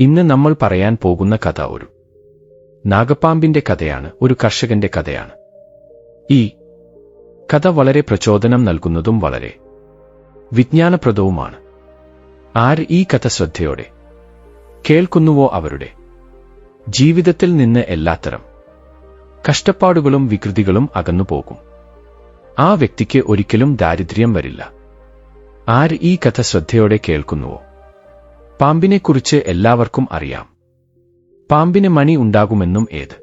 ഇന്ന് നമ്മൾ പറയാൻ പോകുന്ന കഥ ഒരു നാഗപ്പാമ്പിന്റെ കഥയാണ് ഒരു കർഷകന്റെ കഥയാണ്. ഈ കഥ വളരെ പ്രചോദനം നൽകുന്നതും വളരെ വിജ്ഞാനപ്രദവുമാണ്. ആര് ഈ കഥ ശ്രദ്ധയോടെ? കേൾക്കുന്നുവോ അവരുടെ? ജീവിതത്തിൽ നിന്ന് എല്ലാത്തരം കഷ്ടപ്പാടുകളും വികൃതികളും അകന്നുപോകും ആ വ്യക്തിക്ക് ഒരിക്കലും ദാരിദ്ര്യം വരില്ല. ആര് ഈ കഥ ശ്രദ്ധയോടെ കേൾക്കുന്നുവോ? പാമ്പിനെക്കുറിച്ച് എല്ലാവർക്കും അറിയാം. പാമ്പിന് മണി ഉണ്ടാകുമെന്നും ഏത്?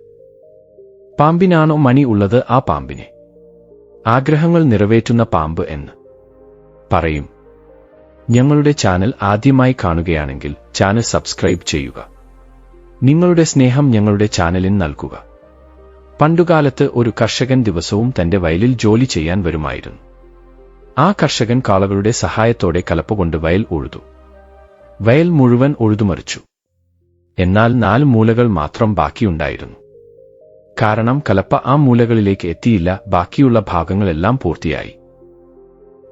പാമ്പിനാണോ മണി ഉള്ളത് ആ പാമ്പിനെ. ആഗ്രഹങ്ങൾ നിറവേറ്റുന്ന പാമ്പ് എന്ന്. പറയും. ഞങ്ങളുടെ ചാനൽ ആദ്യമായി കാണുകയാണെങ്കിൽ ചാനൽ സബ്സ്ക്രൈബ് ചെയ്യുക. നിങ്ങളുടെ സ്നേഹം ഞങ്ങളുടെ ചാനലിന് നൽകുക. പണ്ടുകാലത്ത് ഒരു കർഷകൻ ദിവസവും തന്റെ വയലിൽ ജോലി ചെയ്യാൻ വരുമായിരുന്നു. ആ കർഷകൻ കാളകളുടെ സഹായത്തോടെ കലപ്പ വയൽ ഉഴുതു. വയൽ മുഴുവൻ ഒഴുതുമറിച്ചു എന്നാൽ നാല് മൂലകൾ മാത്രം ബാക്കിയുണ്ടായിരുന്നു. കാരണം കലപ്പ ആ മൂലകളിലേക്ക് എത്തിയില്ല ബാക്കിയുള്ള ഭാഗങ്ങളെല്ലാം പൂർത്തിയായി.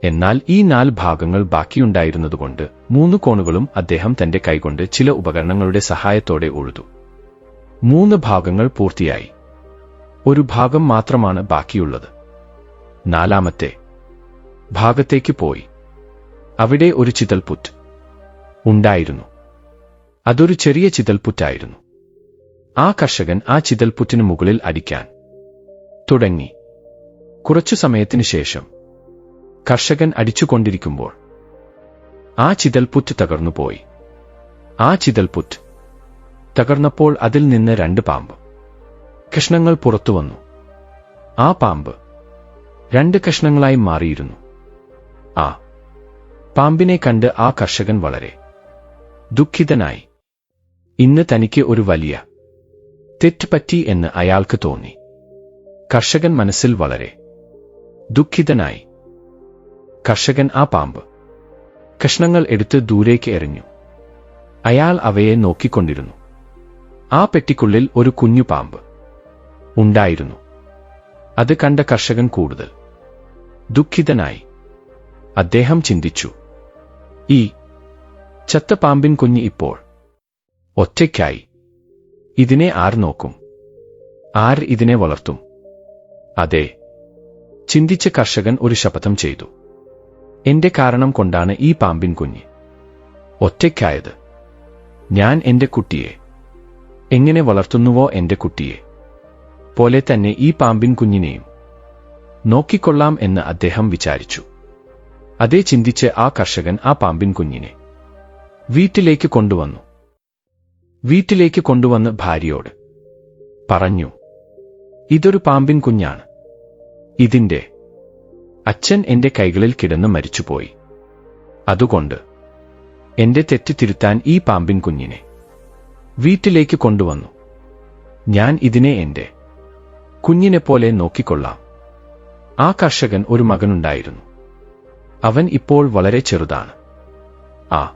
എന്നാൽ ഈ നാല് ഭാഗങ്ങൾ ബാക്കിയുണ്ടായിരുന്നതുകൊണ്ട് മൂന്ന് കോണുകളും അദ്ദേഹം തന്റെ കൈകൊണ്ട് ചില ഉപകരണങ്ങളുടെ സഹായത്തോടെ ഒഴുതു മൂന്ന് ഭാഗങ്ങൾ പൂർത്തിയായി. ഒരു ഭാഗം മാത്രമാണ് ബാക്കിയുള്ളത്. നാലാമത്തെ ഭാഗത്തേക്ക് പോയി. അവിടെ ഒരു ചിതൽപുറ്റ്. ഉണ്ടായിരുന്നു. അതൊരു ചെറിയ ചിതൽപുറ്റായിരുന്നു. ആ കർഷകൻ ആ ചിതൽപുറ്റിനു മുകളിൽ അടിക്കാൻ തുടങ്ങി. കുറച്ചു സമയത്തിനു ശേഷം കർഷകൻ അടിച്ചുകൊണ്ടിരിക്കുമ്പോൾ ആ ചിതൽപുറ്റ് തകർന്നുപോയി. ആ ചിതൽപുറ്റ് തകർന്നപ്പോൾ അതിൽ നിന്ന് രണ്ട് പാമ്പ്. കഷ്ണങ്ങൾ പുറത്തു വന്നു. ആ പാമ്പ് രണ്ട് കഷ്ണങ്ങളായി മാറിയിരുന്നു. ആ പാമ്പിനെ കണ്ട് ആ കർഷകൻ വളരെ ദുഃഖിതനായി. ഇന്ന് തനിക്ക് ഒരു വലിയ തെറ്റ് പറ്റി എന്ന് അയാൾക്ക് തോന്നി. കർഷകൻ മനസ്സിൽ വളരെ ദുഃഖിതനായി. കർഷകൻ ആ പാമ്പ് കഷ്ണങ്ങൾ എടുത്ത് ദൂരേക്ക് എറിഞ്ഞു. അയാൾ അവയെ നോക്കിക്കൊണ്ടിരുന്നു. ആ പെട്ടിക്കുള്ളിൽ ഒരു കുഞ്ഞു പാമ്പ് ഉണ്ടായിരുന്നു. അത് കണ്ട കർഷകൻ കൂടുതൽ ദുഃഖിതനായി. അദ്ദേഹം ചിന്തിച്ചു ഈ ചത്ത പാമ്പിൻ കുഞ്ഞ് ഇപ്പോൾ. ഒറ്റയ്ക്കായി. ഇതിനെ ആർ നോക്കും. ആർ ഇതിനെ വളർത്തും. അതെ. ചിന്തിച്ച കർഷകൻ ഒരു ശപഥം ചെയ്തു. എന്റെ കാരണം കൊണ്ടാണ് ഈ പാമ്പിൻ കുഞ്ഞ്. ഒറ്റയ്ക്കായത്. ഞാൻ എന്റെ കുട്ടിയെ. എങ്ങനെ വളർത്തുന്നുവോ എന്റെ കുട്ടിയെ. പോലെ തന്നെ ഈ പാമ്പിൻ കുഞ്ഞിനെയും. നോക്കിക്കൊള്ളാം എന്ന് അദ്ദേഹം വിചാരിച്ചു. അതേ ചിന്തിച്ച് ആ കർഷകൻ ആ പാമ്പിൻ കുഞ്ഞിനെ. വീട്ടിലേക്ക് കൊണ്ടുവന്നു. വീട്ടിലേക്ക് കൊണ്ടുവന്ന് ഭാര്യയോട് പറഞ്ഞു ഇതൊരു പാമ്പിൻ കുഞ്ഞാണ്. ഇതിന്റെ അച്ഛൻ എന്റെ കൈകളിൽ കിടന്ന് മരിച്ചുപോയി. അതുകൊണ്ട് എന്റെ തെറ്റ് തിരുത്താൻ ഈ പാമ്പിൻ കുഞ്ഞിനെ വീട്ടിലേക്ക് കൊണ്ടുവന്നു. ഞാൻ ഇതിനെ എന്റെ കുഞ്ഞിനെ പോലെ നോക്കിക്കൊള്ളാം. ആ കർഷകൻ ഒരു മകനുണ്ടായിരുന്നു. അവൻ ഇപ്പോൾ വളരെ ചെറുതാണ്. ആ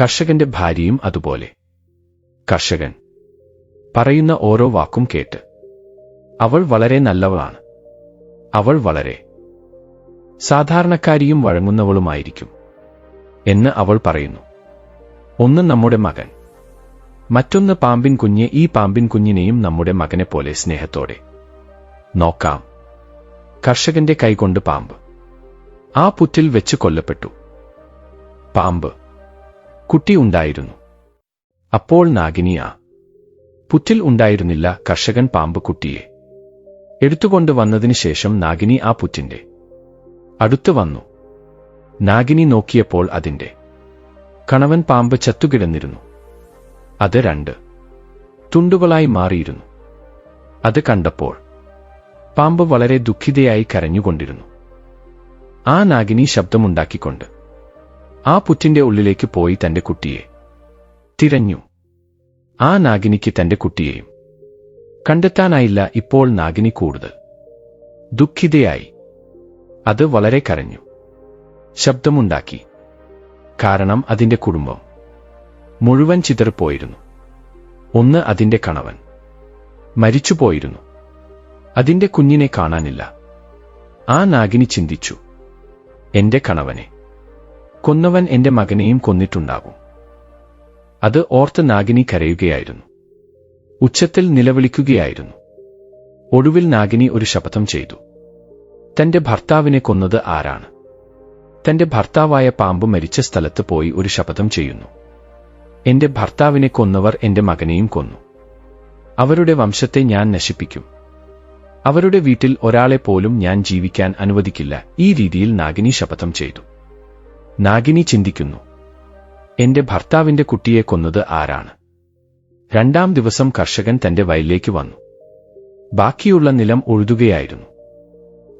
കർഷകന്റെ ഭാര്യയും അതുപോലെ. കർഷകൻ പറയുന്ന ഓരോ വാക്കും കേട്ട് അവൾ വളരെ നല്ലവളാണ്. അവൾ വളരെ സാധാരണക്കാരിയും വഴങ്ങുന്നവളുമായിരിക്കും എന്ന് അവൾ പറയുന്നു. ഒന്ന് നമ്മുടെ മകൻ. മറ്റൊന്ന് പാമ്പിൻ കുഞ്ഞ് ഈ പാമ്പിൻ കുഞ്ഞിനെയും നമ്മുടെ മകനെ പോലെ സ്നേഹത്തോടെ. നോക്കാം. കർഷകന്റെ കൈകൊണ്ട് പാമ്പ്. ആ പുറ്റിൽ വെച്ച് കൊല്ലപ്പെട്ടു. പാമ്പ് കുട്ടി ഉണ്ടായിരുന്നു. അപ്പോൾ നാഗിനിയ പുറ്റിൽ ഉണ്ടായിരുന്നില്ല കർഷകൻ പാമ്പ് കുട്ടിയെ. എടുത്തുകൊണ്ട് വന്നതിനു ശേഷം നാഗിനി ആ പുറ്റിന്റെ അടുത്തു വന്നു. നാഗിനി നോക്കിയപ്പോൾ അതിന്റെ കണവൻ പാമ്പ് ചത്തുകിടന്നിരുന്നു. അത് രണ്ട് തുണ്ടുകളായി മാറിയിരുന്നു. അത് കണ്ടപ്പോൾ പാമ്പ് വളരെ ദുഃഖിതയായി കരഞ്ഞുകൊണ്ടിരുന്നു. ആ നാഗിനി ശബ്ദമുണ്ടാക്കിക്കൊണ്ട് ആ പുറ്റിന്റെ ഉള്ളിലേക്ക് പോയി തന്റെ കുട്ടിയെ. തിരഞ്ഞു. ആ നാഗിനിക്ക് തന്റെ കുട്ടിയെയും. കണ്ടെത്താനായില്ല ഇപ്പോൾ നാഗിനി കൂടുതൽ ദുഃഖിതയായി. അത് വളരെ കരഞ്ഞു. ശബ്ദമുണ്ടാക്കി. കാരണം അതിന്റെ കുടുംബം. മുഴുവൻ ചിതറിപ്പോയിരുന്നു. ഒന്ന് അതിന്റെ കണവൻ. മരിച്ചുപോയിരുന്നു. അതിന്റെ കുഞ്ഞിനെ കാണാനില്ല. ആ നാഗിനി ചിന്തിച്ചു. എന്റെ കണവനെ. കൊന്നവൻ എന്റെ മകനെയും കൊന്നിട്ടുണ്ടാകും. അത് ഓർത്ത് നാഗിനി കരയുകയായിരുന്നു. ഉച്ചത്തിൽ നിലവിളിക്കുകയായിരുന്നു. ഒടുവിൽ നാഗിനി ഒരു ശപഥം ചെയ്തു. തന്റെ ഭർത്താവിനെ കൊന്നത് ആരാണ്? തന്റെ ഭർത്താവായ പാമ്പ് മരിച്ച സ്ഥലത്ത് പോയി ഒരു ശപഥം ചെയ്യുന്നു. എന്റെ ഭർത്താവിനെ കൊന്നവർ എന്റെ മകനെയും കൊന്നു. അവരുടെ വംശത്തെ ഞാൻ നശിപ്പിക്കും. അവരുടെ വീട്ടിൽ ഒരാളെ പോലും ഞാൻ ജീവിക്കാൻ അനുവദിക്കില്ല. ഈ രീതിയിൽ നാഗിനി ശപഥം ചെയ്തു. നാഗിനി ചിന്തിക്കുന്നു. എന്റെ ഭർത്താവിന്റെ കുട്ടിയെ കൊന്നത് ആരാണ്? രണ്ടാം ദിവസം കർഷകൻ തന്റെ വയലിലേക്ക് വന്നു. ബാക്കിയുള്ള നിലം ഉഴുതുകയായിരുന്നു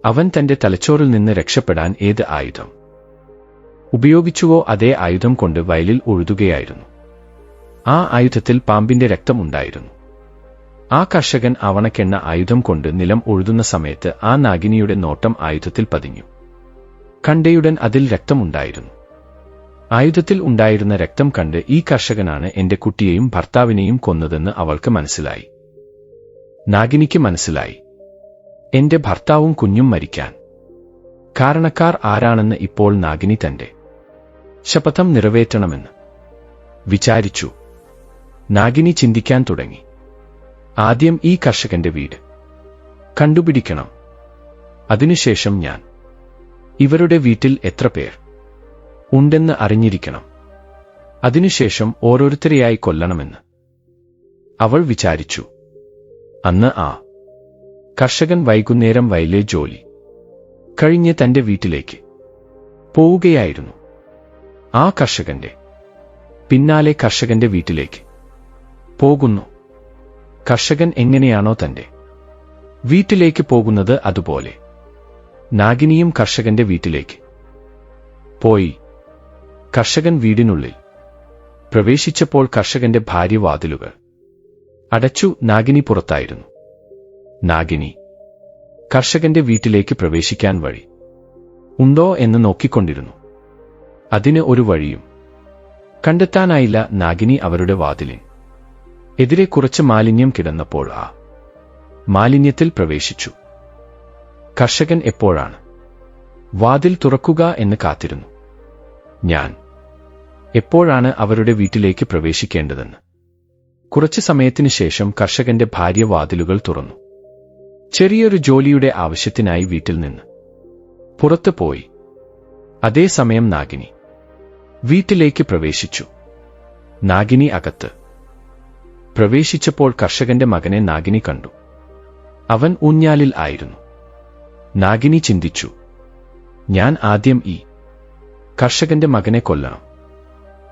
അവൻ തന്റെ തലച്ചോറിൽ നിന്ന് രക്ഷപ്പെടാൻ ഏത് ആയുധം? ഉപയോഗിച്ചുവോ അതേ ആയുധം കൊണ്ട് വയലിൽ ഉഴുതുകയായിരുന്നു ആ ആയുധത്തിൽ പാമ്പിന്റെ രക്തമുണ്ടായിരുന്നു ആ കർഷകൻ അവണക്കെണ്ണ ആയുധം കൊണ്ട് നിലം ഉഴുതുന്ന സമയത്ത് ആ നാഗിനിയുടെ നോട്ടം ആയുധത്തിൽ പതിഞ്ഞു. കണ്ടയുടൻ അതിൽ രക്തമുണ്ടായിരുന്നു. ആയുധത്തിൽ ഉണ്ടായിരുന്ന രക്തം കണ്ട് ഈ കർഷകനാണ് എന്റെ കുട്ടിയെയും ഭർത്താവിനെയും കൊന്നതെന്ന് അവൾക്ക് മനസ്സിലായി. നാഗിനിക്ക് മനസ്സിലായി. എന്റെ ഭർത്താവും കുഞ്ഞും മരിക്കാൻ. കാരണക്കാർ ആരാണെന്ന് ഇപ്പോൾ നാഗിനി തന്റെ ശപഥം നിറവേറ്റണമെന്ന് വിചാരിച്ചു. നാഗിനി ചിന്തിക്കാൻ തുടങ്ങി. ആദ്യം ഈ കർഷകന്റെ വീട് കണ്ടുപിടിക്കണം. അതിനുശേഷം ഞാൻ. ഇവരുടെ വീട്ടിൽ എത്ര പേർ? ഉണ്ടെന്ന് അറിഞ്ഞിരിക്കണം. അതിനുശേഷം ഓരോരുത്തരെയായി കൊല്ലണമെന്ന്. അവൾ വിചാരിച്ചു. അന്ന് ആ കർഷകൻ വൈകുന്നേരം വയലെ ജോലി കഴിഞ്ഞ് തന്റെ വീട്ടിലേക്ക് പോവുകയായിരുന്നു. ആ കർഷകന്റെ പിന്നാലെ കർഷകന്റെ വീട്ടിലേക്ക് പോകുന്നു. കർഷകൻ എങ്ങനെയാണോ തന്റെ വീട്ടിലേക്ക് പോകുന്നത് അതുപോലെ. നാഗിനിയും കർഷകന്റെ വീട്ടിലേക്ക്. പോയി. കർഷകൻ വീടിനുള്ളിൽ. പ്രവേശിച്ചപ്പോൾ കർഷകന്റെ ഭാര്യ വാതിലുകൾ. അടച്ചു നാഗിനി പുറത്തായിരുന്നു. നാഗിനി കർഷകന്റെ വീട്ടിലേക്ക് പ്രവേശിക്കാൻ വഴി. ഉണ്ടോ എന്ന് നോക്കിക്കൊണ്ടിരുന്നു. അതിന് ഒരു വഴിയും. കണ്ടെത്താനായില്ല നാഗിനി അവരുടെ വാതിലിൻ. എതിരെ കുറച്ച് മാലിന്യം കിടന്നപ്പോൾ ആ മാലിന്യത്തിൽ പ്രവേശിച്ചു. കർഷകൻ എപ്പോഴാണ്? വാതിൽ തുറക്കുക എന്ന് കാത്തിരുന്നു. ഞാൻ എപ്പോഴാണ് അവരുടെ വീട്ടിലേക്ക് പ്രവേശിക്കേണ്ടതെന്ന്? കുറച്ച് സമയത്തിനു ശേഷം കർഷകന്റെ ഭാര്യ വാതിലുകൾ തുറന്നു. ചെറിയൊരു ജോലിയുടെ ആവശ്യത്തിനായി വീട്ടിൽ നിന്ന് പുറത്തു പോയി. അതേസമയം നാഗിനി വീട്ടിലേക്ക് പ്രവേശിച്ചു. നാഗിനി അകത്ത്. പ്രവേശിച്ചപ്പോൾ കർഷകന്റെ മകനെ നാഗിനി കണ്ടു. അവൻ ഊഞ്ഞാലിൽ ആയിരുന്നു. നാഗിനി ചിന്തിച്ചു. ഞാൻ ആദ്യം ഈ കർഷകന്റെ മകനെ കൊല്ലണം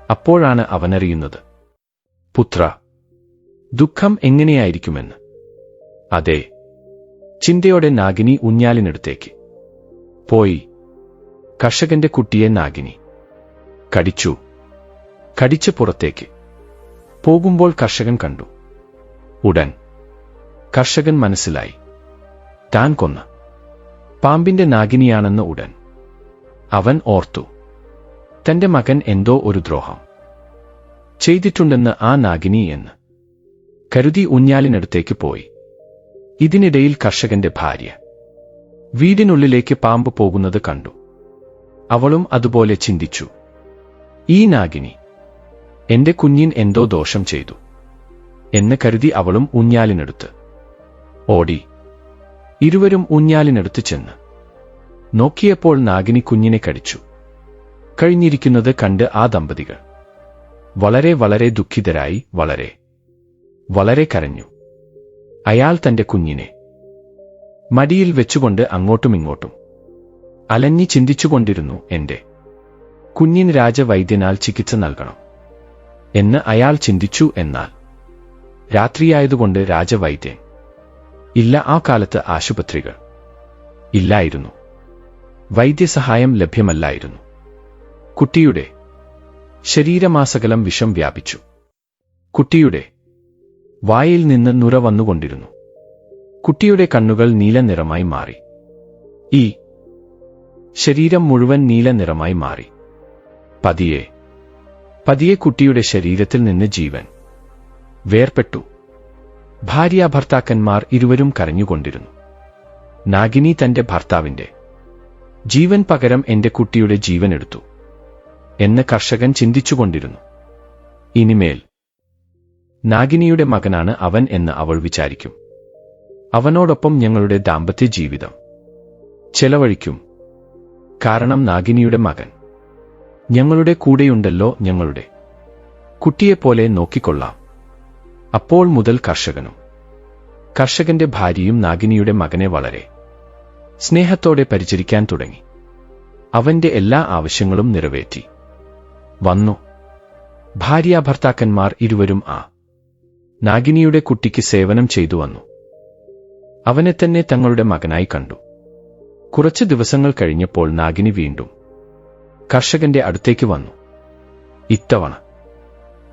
അപ്പോഴാണ് അവനറിയുന്നത്. പുത്ര ദുഃഖം എങ്ങനെയായിരിക്കുമെന്ന്. അതെ ചിന്തയോടെ നാഗിനി ഊഞ്ഞാലിനടുത്തേക്ക്. പോയി കർഷകന്റെ കുട്ടിയെ നാഗിനി. കടിച്ചു കടിച്ച് പുറത്തേക്ക്. പോകുമ്പോൾ കർഷകൻ കണ്ടു. ഉടൻ കർഷകൻ മനസ്സിലായി. താൻ കൊന്ന പാമ്പിന്റെ നാഗിനിയാണെന്ന് ഉടൻ. അവൻ ഓർത്തു തന്റെ മകൻ എന്തോ ഒരു ദ്രോഹം. ചെയ്തിട്ടുണ്ടെന്ന് ആ നാഗിനി എന്ന്. കരുതി ഊഞ്ഞാലിനടുത്തേക്ക് പോയി. ഇതിനിടയിൽ കർഷകന്റെ ഭാര്യ വീടിനുള്ളിലേക്ക് പാമ്പ് പോകുന്നത് കണ്ടു. അവളും അതുപോലെ ചിന്തിച്ചു ഈ നാഗിനി എന്റെ കുഞ്ഞിൻ എന്തോ ദോഷം ചെയ്തു എന്ന് കരുതി അവളും ഊഞ്ഞാലിനടുത്ത് ഓടി ഇരുവരും ഊഞ്ഞാലിനടുത്ത് ചെന്ന്. നോക്കിയപ്പോൾ നാഗിനി കുഞ്ഞിനെ കടിച്ചു. കഴിഞ്ഞിരിക്കുന്നത് കണ്ട് ആ ദമ്പതികൾ. വളരെ വളരെ ദുഃഖിതരായി വളരെ. വളരെ കരഞ്ഞു. അയാൾ തന്റെ കുഞ്ഞിനെ. മടിയിൽ വെച്ചുകൊണ്ട് അങ്ങോട്ടും ഇങ്ങോട്ടും. അലഞ്ഞി ചിന്തിച്ചുകൊണ്ടിരുന്നു എന്റെ. കുഞ്ഞിന് രാജവൈദ്യനാൽ ചികിത്സ നൽകണം. എന്ന് അയാൾ ചിന്തിച്ചു എന്നാൽ. രാത്രിയായതുകൊണ്ട് രാജവൈദ്യൻ. ഇല്ല ആ കാലത്ത് ആശുപത്രികൾ ഇല്ലായിരുന്നു. വൈദ്യസഹായം ലഭ്യമല്ലായിരുന്നു. കുട്ടിയുടെ ശരീരമാസകലം വിഷം വ്യാപിച്ചു. കുട്ടിയുടെ വായിൽ നിന്ന് നുര വന്നുകൊണ്ടിരുന്നു. കുട്ടിയുടെ കണ്ണുകൾ നീല നിറമായി മാറി. ഈ ശരീരം മുഴുവൻ നീല നിറമായി മാറി. പതിയെ പതിയെ കുട്ടിയുടെ ശരീരത്തിൽ നിന്ന് ജീവൻ വേർപെട്ടു ഭാര്യാഭർത്താക്കന്മാർ ഇരുവരും കരഞ്ഞുകൊണ്ടിരുന്നു. നാഗിനി തന്റെ ഭർത്താവിന്റെ ജീവൻ പകരം എന്റെ കുട്ടിയുടെ ജീവൻ എടുത്തു എന്ന് കർഷകൻ ചിന്തിച്ചുകൊണ്ടിരുന്നു. ഇനിമേൽ നാഗിനിയുടെ മകനാണ് അവൻ എന്ന് അവൾ വിചാരിക്കും. അവനോടൊപ്പം ഞങ്ങളുടെ ദാമ്പത്യ ജീവിതം ചെലവഴിക്കും. കാരണം നാഗിനിയുടെ മകൻ ഞങ്ങളുടെ കൂടെയുണ്ടല്ലോ ഞങ്ങളുടെ കുട്ടിയെപ്പോലെ നോക്കിക്കൊള്ളാം. അപ്പോൾ മുതൽ കർഷകനും. കർഷകന്റെ ഭാര്യയും നാഗിനിയുടെ മകനെ വളരെ സ്നേഹത്തോടെ പരിചരിക്കാൻ തുടങ്ങി. അവന്റെ എല്ലാ ആവശ്യങ്ങളും നിറവേറ്റി. വന്നു. ഭാര്യാഭർത്താക്കന്മാർ ഇരുവരും ആ നാഗിനിയുടെ കുട്ടിക്ക് സേവനം ചെയ്തു വന്നു. അവനെ തന്നെ തങ്ങളുടെ മകനായി കണ്ടു. കുറച്ച് ദിവസങ്ങൾ കഴിഞ്ഞപ്പോൾ നാഗിനി വീണ്ടും കർഷകന്റെ അടുത്തേക്ക് വന്നു. ഇത്തവണ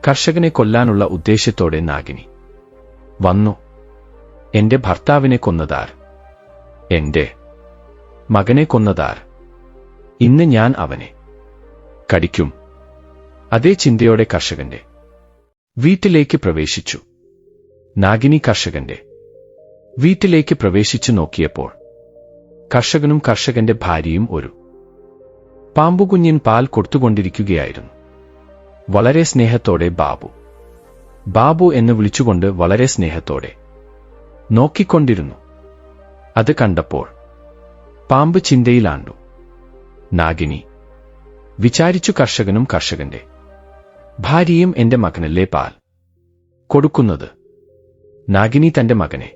കർഷകനെ കൊല്ലാനുള്ള ഉദ്ദേശ്യത്തോടെ നാഗിനി. വന്നു. എന്റെ ഭർത്താവിനെ കൊന്നതാർ. എന്റെ മകനെ കൊന്നതാർ. ഇന്ന് ഞാൻ അവനെ. കടിക്കും. അതേ ചിന്തയോടെ കർഷകന്റെ വീട്ടിലേക്ക് പ്രവേശിച്ചു. നാഗിനി കർഷകന്റെ വീട്ടിലേക്ക് പ്രവേശിച്ചു നോക്കിയപ്പോൾ കർഷകനും കർഷകന്റെ ഭാര്യയും ഒരു പാമ്പുകുഞ്ഞിൻ പാൽ കൊടുത്തുകൊണ്ടിരിക്കുകയായിരുന്നു. വളരെ സ്നേഹത്തോടെ ബാബു. ബാബു എന്ന് വിളിച്ചുകൊണ്ട് വളരെ സ്നേഹത്തോടെ. നോക്കിക്കൊണ്ടിരുന്നു. അത് കണ്ടപ്പോൾ പാമ്പ് ചിന്തയിലാണ്ടു. നാഗിനി വിചാരിച്ചു കർഷകനും കർഷകന്റെ. ഭാര്യയും എന്റെ മകനല്ലേ പാൽ. കൊടുക്കുന്നത്. നാഗിനി തന്റെ മകനെ.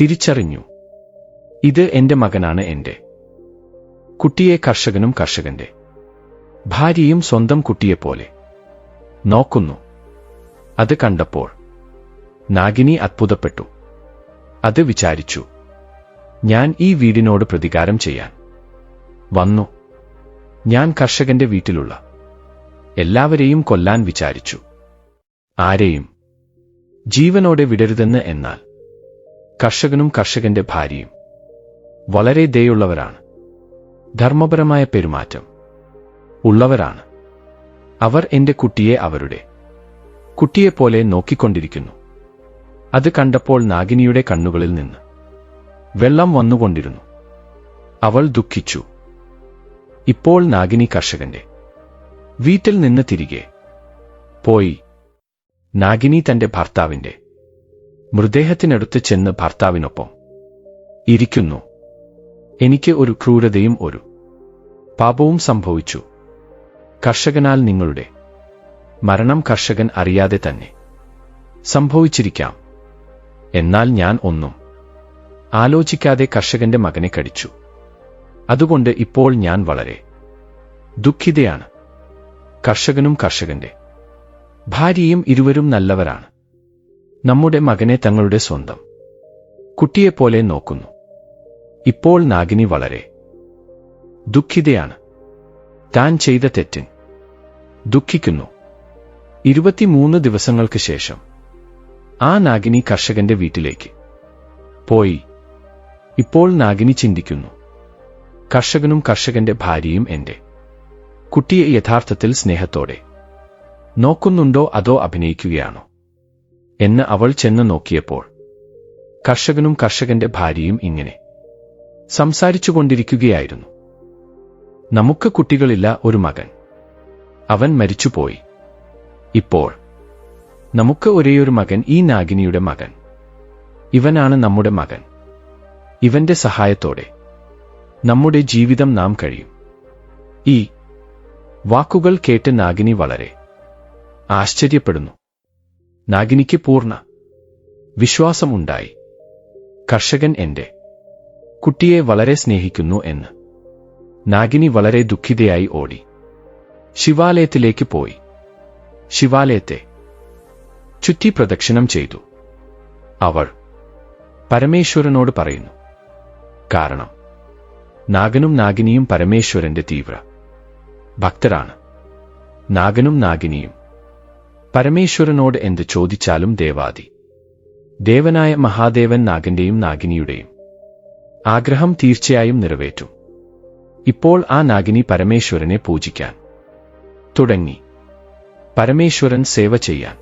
തിരിച്ചറിഞ്ഞു. ഇത് എന്റെ മകനാണ് എന്റെ. കുട്ടിയെ കർഷകനും കർഷകന്റെ. ഭാര്യയും സ്വന്തം കുട്ടിയെപ്പോലെ. നോക്കുന്നു. അത് കണ്ടപ്പോൾ നാഗിനി അത്ഭുതപ്പെട്ടു. അത് വിചാരിച്ചു ഞാൻ ഈ വീടിനോട് പ്രതികാരം ചെയ്യാൻ. വന്നു. ഞാൻ കർഷകന്റെ വീട്ടിലുള്ള എല്ലാവരെയും കൊല്ലാൻ വിചാരിച്ചു. ആരെയും? ജീവനോടെ വിടരുതെന്ന് എന്നാൽ കർഷകനും കർഷകന്റെ ഭാര്യയും വളരെ ദയുള്ളവരാണ്. ധർമ്മപരമായ പെരുമാറ്റം ഉള്ളവരാണ്. അവർ എന്റെ കുട്ടിയെ അവരുടെ കുട്ടിയെപ്പോലെ നോക്കിക്കൊണ്ടിരിക്കുന്നു. അത് കണ്ടപ്പോൾ നാഗിനിയുടെ കണ്ണുകളിൽ നിന്ന് വെള്ളം വന്നുകൊണ്ടിരുന്നു. അവൾ ദുഃഖിച്ചു. ഇപ്പോൾ നാഗിനി കർഷകന്റെ വീട്ടിൽ നിന്ന് തിരികെ പോയി. നാഗിനി തന്റെ ഭർത്താവിന്റെ മൃതദേഹത്തിനടുത്ത് ചെന്ന് ഭർത്താവിനൊപ്പം ഇരിക്കുന്നു. എനിക്ക് ഒരു ക്രൂരതയും ഒരു പാപവും സംഭവിച്ചു. കർഷകനാൽ നിങ്ങളുടെ. മരണം കർഷകൻ അറിയാതെ തന്നെ. സംഭവിച്ചിരിക്കാം. എന്നാൽ ഞാൻ ഒന്നും ആലോചിക്കാതെ കർഷകന്റെ മകനെ കടിച്ചു. അതുകൊണ്ട് ഇപ്പോൾ ഞാൻ വളരെ ദുഃഖിതയാണ്. കർഷകനും കർഷകന്റെ. ഭാര്യയും ഇരുവരും നല്ലവരാണ്. നമ്മുടെ മകനെ തങ്ങളുടെ സ്വന്തം കുട്ടിയെപ്പോലെ നോക്കുന്നു. ഇപ്പോൾ നാഗിനി വളരെ ദുഃഖിതയാണ്. താൻ ചെയ്ത തെറ്റിൻ ദുഃഖിക്കുന്നു. ഇരുപത്തിമൂന്ന് ദിവസങ്ങൾക്ക് ശേഷം. ആ നാഗിനി കർഷകന്റെ വീട്ടിലേക്ക്. പോയി. ഇപ്പോൾ നാഗിനി ചിന്തിക്കുന്നു. കർഷകനും കർഷകന്റെ ഭാര്യയും എന്റെ. കുട്ടിയെ യഥാർത്ഥത്തിൽ സ്നേഹത്തോടെ. നോക്കുന്നുണ്ടോ അതോ അഭിനയിക്കുകയാണോ? എന്ന് അവൾ ചെന്ന് നോക്കിയപ്പോൾ. കർഷകനും കർഷകന്റെ ഭാര്യയും ഇങ്ങനെ. സംസാരിച്ചുകൊണ്ടിരിക്കുകയായിരുന്നു. നമുക്ക് കുട്ടികളില്ല ഒരു മകൻ. അവൻ മരിച്ചുപോയി. ഇപ്പോൾ നമുക്ക് ഒരേയൊരു മകൻ ഈ നാഗിനിയുടെ മകൻ. ഇവനാണ് നമ്മുടെ മകൻ. ഇവന്റെ സഹായത്തോടെ നമ്മുടെ ജീവിതം നാം കഴിയും. ഈ വാക്കുകൾ കേട്ട് നാഗിനി വളരെ ആശ്ചര്യപ്പെടുന്നു. നാഗിനിക്ക് പൂർണ വിശ്വാസമുണ്ടായി. കർഷകൻ എന്റെ കുട്ടിയെ വളരെ സ്നേഹിക്കുന്നു എന്ന്. നാഗിനി വളരെ ദുഃഖിതയായി ഓടി. ശിവാലയത്തിലേക്ക് പോയി. ശിവാലയത്തെ ചുറ്റി പ്രദക്ഷിണം ചെയ്തു. അവൾ പരമേശ്വരനോട് പറയുന്നു കാരണം നാഗനും നാഗിനിയും പരമേശ്വരന്റെ തീവ്ര ഭക്തരാണ്. നാഗനും നാഗിനിയും പരമേശ്വരനോട് എന്ത് ചോദിച്ചാലും ദേവാദി. ദേവനായ മഹാദേവൻ നാഗന്റെയും നാഗിനിയുടെയും ആഗ്രഹം തീർച്ചയായും നിറവേറ്റും. ഇപ്പോൾ ആ നാഗിനി പരമേശ്വരനെ പൂജിക്കാൻ. തുടങ്ങി. പരമേശ്വരൻ സേവ ചെയ്യാൻ.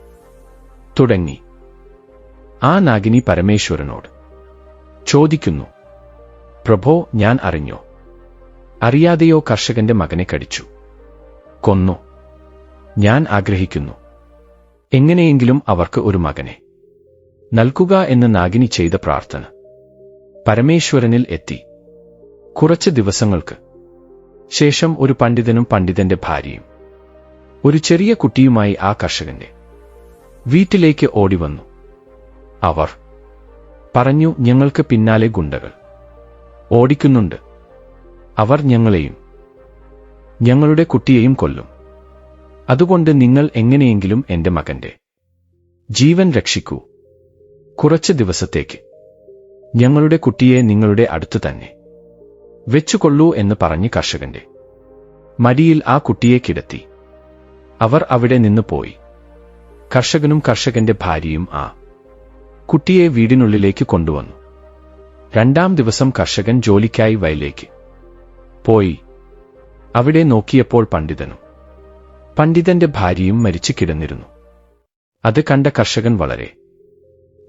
തുടങ്ങി. ആ നാഗിനി പരമേശ്വരനോട് ചോദിക്കുന്നു. പ്രഭോ ഞാൻ അറിഞ്ഞോ? അറിയാതെയോ കർഷകന്റെ മകനെ കടിച്ചു. കൊന്നു? ഞാൻ ആഗ്രഹിക്കുന്നു. എങ്ങനെയെങ്കിലും അവർക്ക് ഒരു മകനെ. നൽകുക എന്ന് നാഗിനി ചെയ്ത പ്രാർത്ഥന. പരമേശ്വരനിൽ എത്തി. കുറച്ച് ദിവസങ്ങൾക്ക് ശേഷം ഒരു പണ്ഡിതനും പണ്ഡിതന്റെ ഭാര്യയും. ഒരു ചെറിയ കുട്ടിയുമായി ആ കർഷകന്റെ വീട്ടിലേക്ക് ഓടിവന്നു. അവർ പറഞ്ഞു ഞങ്ങൾക്ക് പിന്നാലെ ഗുണ്ടകൾ. ഓടിക്കുന്നുണ്ട്. അവർ ഞങ്ങളെയും ഞങ്ങളുടെ കുട്ടിയെയും കൊല്ലും. അതുകൊണ്ട് നിങ്ങൾ എങ്ങനെയെങ്കിലും എന്റെ മകന്റെ ജീവൻ രക്ഷിക്കൂ. കുറച്ച് ദിവസത്തേക്ക് ഞങ്ങളുടെ കുട്ടിയെ നിങ്ങളുടെ അടുത്ത് തന്നെ വെച്ചുകൊള്ളൂ എന്ന് പറഞ്ഞ് കർഷകന്റെ മടിയിൽ ആ കുട്ടിയെ കിടത്തി. അവർ അവിടെ നിന്ന് പോയി. കർഷകനും കർഷകന്റെ ഭാര്യയും ആ കുട്ടിയെ വീടിനുള്ളിലേക്ക് കൊണ്ടുവന്നു. രണ്ടാം ദിവസം കർഷകൻ ജോലിക്കായി വയലേക്ക് പോയി. അവിടെ നോക്കിയപ്പോൾ പണ്ഡിതനും പണ്ഡിതന്റെ ഭാര്യയും മരിച്ചു കിടന്നിരുന്നു. അത് കണ്ട കർഷകൻ വളരെ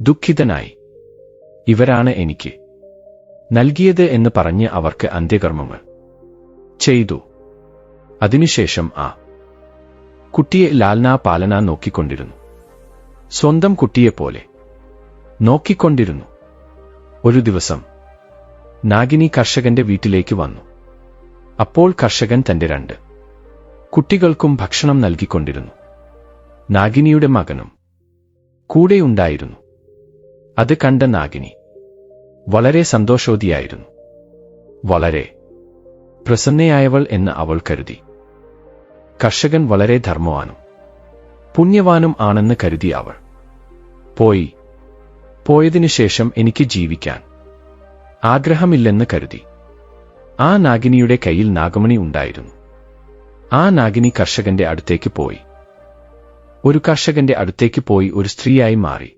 ദുഃഖിതനായി. ഇവരാണ് എനിക്ക് നൽകിയത് എന്ന് പറഞ്ഞ് അവർക്ക് അന്ത്യകർമ്മങ്ങൾ ചെയ്തു. അതിനുശേഷം ആ കുട്ടിയെ ലാൽനാ പാലന നോക്കിക്കൊണ്ടിരുന്നു. സ്വന്തം കുട്ടിയെപ്പോലെ നോക്കിക്കൊണ്ടിരുന്നു. ഒരു ദിവസം നാഗിനി കർഷകന്റെ വീട്ടിലേക്ക് വന്നു. അപ്പോൾ കർഷകൻ തന്റെ രണ്ട് കുട്ടികൾക്കും ഭക്ഷണം നൽകിക്കൊണ്ടിരുന്നു. നാഗിനിയുടെ മകനും കൂടെയുണ്ടായിരുന്നു. അത് കണ്ട നാഗിനി വളരെ സന്തോഷവതിയായിരുന്നു. വളരെ. പ്രസന്നയായവൾ എന്ന് അവൾ കരുതി. കർഷകൻ വളരെ ധർമ്മവാനും പുണ്യവാനും ആണെന്ന് കരുതി അവൾ. പോയി. പോയതിനുശേഷം എനിക്ക് ജീവിക്കാൻ ആഗ്രഹമില്ലെന്ന് കരുതി. ആ നാഗിനിയുടെ കയ്യിൽ നാഗമണി ഉണ്ടായിരുന്നു. ആ നാഗിനി കർഷകന്റെ അടുത്തേക്ക് പോയി. ഒരു കർഷകന്റെ അടുത്തേക്ക് പോയി ഒരു സ്ത്രീയായി മാറി.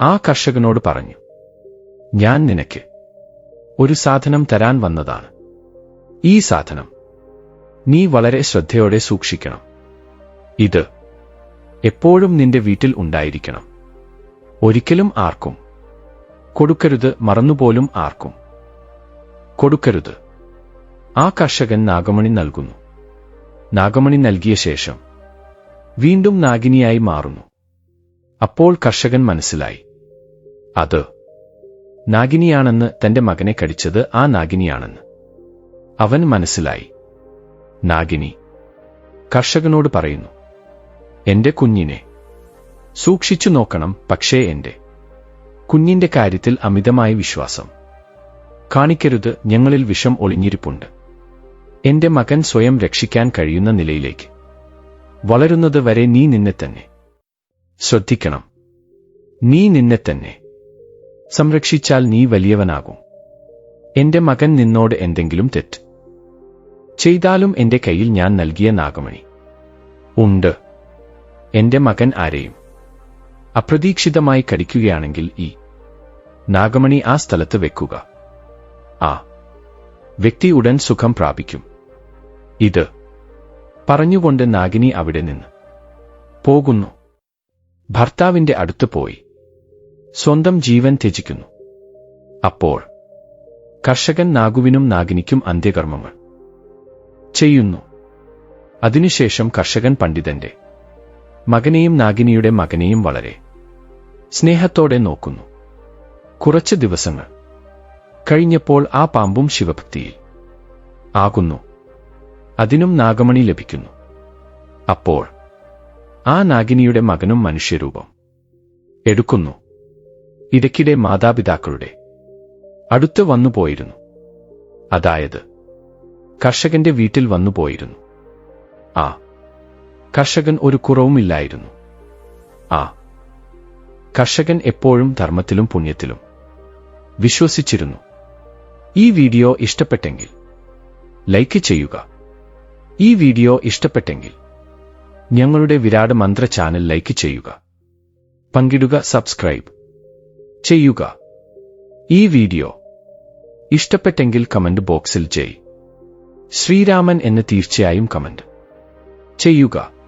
ആ കർഷകനോട് പറഞ്ഞു ഞാൻ നിനക്ക് ഒരു സാധനം തരാൻ വന്നതാണ്. ഈ സാധനം നീ വളരെ ശ്രദ്ധയോടെ സൂക്ഷിക്കണം. ഇത് എപ്പോഴും നിന്റെ വീട്ടിൽ ഉണ്ടായിരിക്കണം. ഒരിക്കലും ആർക്കും കൊടുക്കരുത് മറന്നുപോലും ആർക്കും കൊടുക്കരുത്. ആ കർഷകൻ നാഗമണി നൽകുന്നു. നാഗമണി നൽകിയ ശേഷം വീണ്ടും നാഗിനിയായി മാറുന്നു. അപ്പോൾ കർഷകൻ മനസ്സിലായി. അത് നാഗിനിയാണെന്ന് തന്റെ മകനെ കടിച്ചത് ആ നാഗിനിയാണെന്ന്. അവൻ മനസ്സിലായി. നാഗിനി കർഷകനോട് പറയുന്നു എന്റെ കുഞ്ഞിനെ സൂക്ഷിച്ചു നോക്കണം പക്ഷേ എന്റെ കുഞ്ഞിന്റെ കാര്യത്തിൽ അമിതമായ വിശ്വാസം. കാണിക്കരുത് ഞങ്ങളിൽ വിഷം ഒളിഞ്ഞിരിപ്പുണ്ട്. എന്റെ മകൻ സ്വയം രക്ഷിക്കാൻ കഴിയുന്ന നിലയിലേക്ക്. വളരുന്നത് വരെ നീ നിന്നെ തന്നെ ശ്രദ്ധിക്കണം. നീ നിന്നെ തന്നെ സംരക്ഷിച്ചാൽ നീ വലിയവനാകും. എന്റെ മകൻ നിന്നോട് എന്തെങ്കിലും തെറ്റ്. ചെയ്താലും എന്റെ കയ്യിൽ ഞാൻ നൽകിയ നാഗമണി. ഉണ്ട്. എന്റെ മകൻ ആരെയും അപ്രതീക്ഷിതമായി കടിക്കുകയാണെങ്കിൽ ഈ നാഗമണി ആ സ്ഥലത്ത് വെക്കുക. ആ വ്യക്തി ഉടൻ സുഖം പ്രാപിക്കും. ഇത് പറഞ്ഞുകൊണ്ട് നാഗിനി അവിടെ നിന്ന് പോകുന്നു. ഭർത്താവിന്റെ അടുത്ത് പോയി. സ്വന്തം ജീവൻ ത്യജിക്കുന്നു. അപ്പോൾ കർഷകൻ നാഗുവിനും നാഗിനിക്കും അന്ത്യകർമ്മങ്ങൾ ചെയ്യുന്നു. അതിനുശേഷം കർഷകൻ പണ്ഡിതന്റെ മകനെയും നാഗിനിയുടെ മകനെയും വളരെ സ്നേഹത്തോടെ നോക്കുന്നു. കുറച്ച് ദിവസങ്ങൾ കഴിഞ്ഞപ്പോൾ ആ പാമ്പും ശിവഭക്തിയിൽ ആകുന്നു. അതിനും നാഗമണി ലഭിക്കുന്നു. അപ്പോൾ ആ നാഗിനിയുടെ മകനും മനുഷ്യരൂപം എടുക്കുന്നു. ഇടയ്ക്കിടെ മാതാപിതാക്കളുടെ അടുത്ത് വന്നു പോയിരുന്നു അതായത് കർഷകന്റെ വീട്ടിൽ വന്നു പോയിരുന്നു ആ കർഷകൻ ഒരു കുറവുമില്ലായിരുന്നു. ആ കർഷകൻ എപ്പോഴും ധർമ്മത്തിലും പുണ്യത്തിലും വിശ്വസിച്ചിരുന്നു. ഈ വീഡിയോ ഇഷ്ടപ്പെട്ടെങ്കിൽ ലൈക്ക് ചെയ്യുക. ഈ വീഡിയോ ഇഷ്ടപ്പെട്ടെങ്കിൽ ഞങ്ങളുടെ വിരാട് മന്ത്ര ചാനൽ ലൈക്ക് ചെയ്യുക. പങ്കിടുക സബ്സ്ക്രൈബ്. ചെയ്യുക. ഈ വീഡിയോ ഇഷ്ടപ്പെട്ടെങ്കിൽ കമന്റ് ബോക്സിൽ ജയ്. ശ്രീരാമൻ എന്ന് തീർച്ചയായും കമന്റ്. ചെയ്യുക.